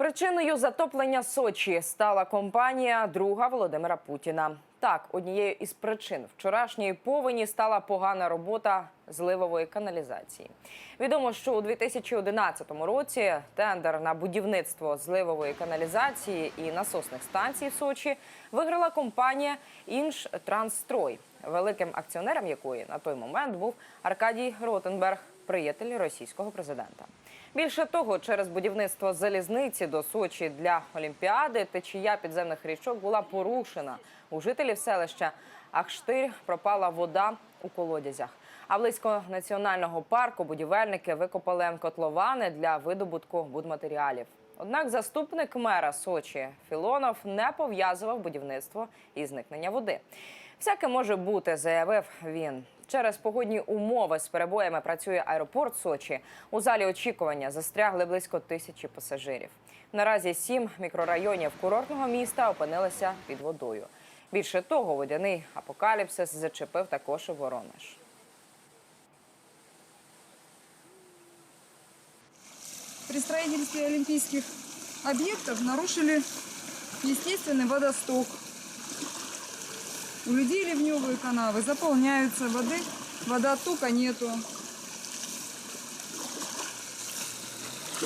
Причиною затоплення Сочі стала компанія друга Володимира Путіна. Так, однією із причин вчорашньої повені стала погана робота зливової каналізації. Відомо, що у 2011 році тендер на будівництво зливової каналізації і насосних станцій в Сочі виграла компанія «Інжтранстрой», великим акціонером якої на той момент був Аркадій Ротенберг, приятель російського президента. Більше того, через будівництво залізниці до Сочі для Олімпіади течія підземних річок була порушена. У жителів селища Ахштир пропала вода у колодязях. А близько національного парку будівельники викопали котловани для видобутку будматеріалів. Однак заступник мера Сочі Філонов не пов'язував будівництво і зникнення води. Всяке може бути, заявив він. Через погодні умови з перебоями працює аеропорт Сочі. У залі очікування застрягли близько тисячі пасажирів. Наразі сім мікрорайонів курортного міста опинилися під водою. Більше того, водяний апокаліпсис зачепив також і Воронеж. При строительстве олимпийских объектов нарушили естественный водосток. У людей ливневые канавы заполняются, воды, водооттока нету.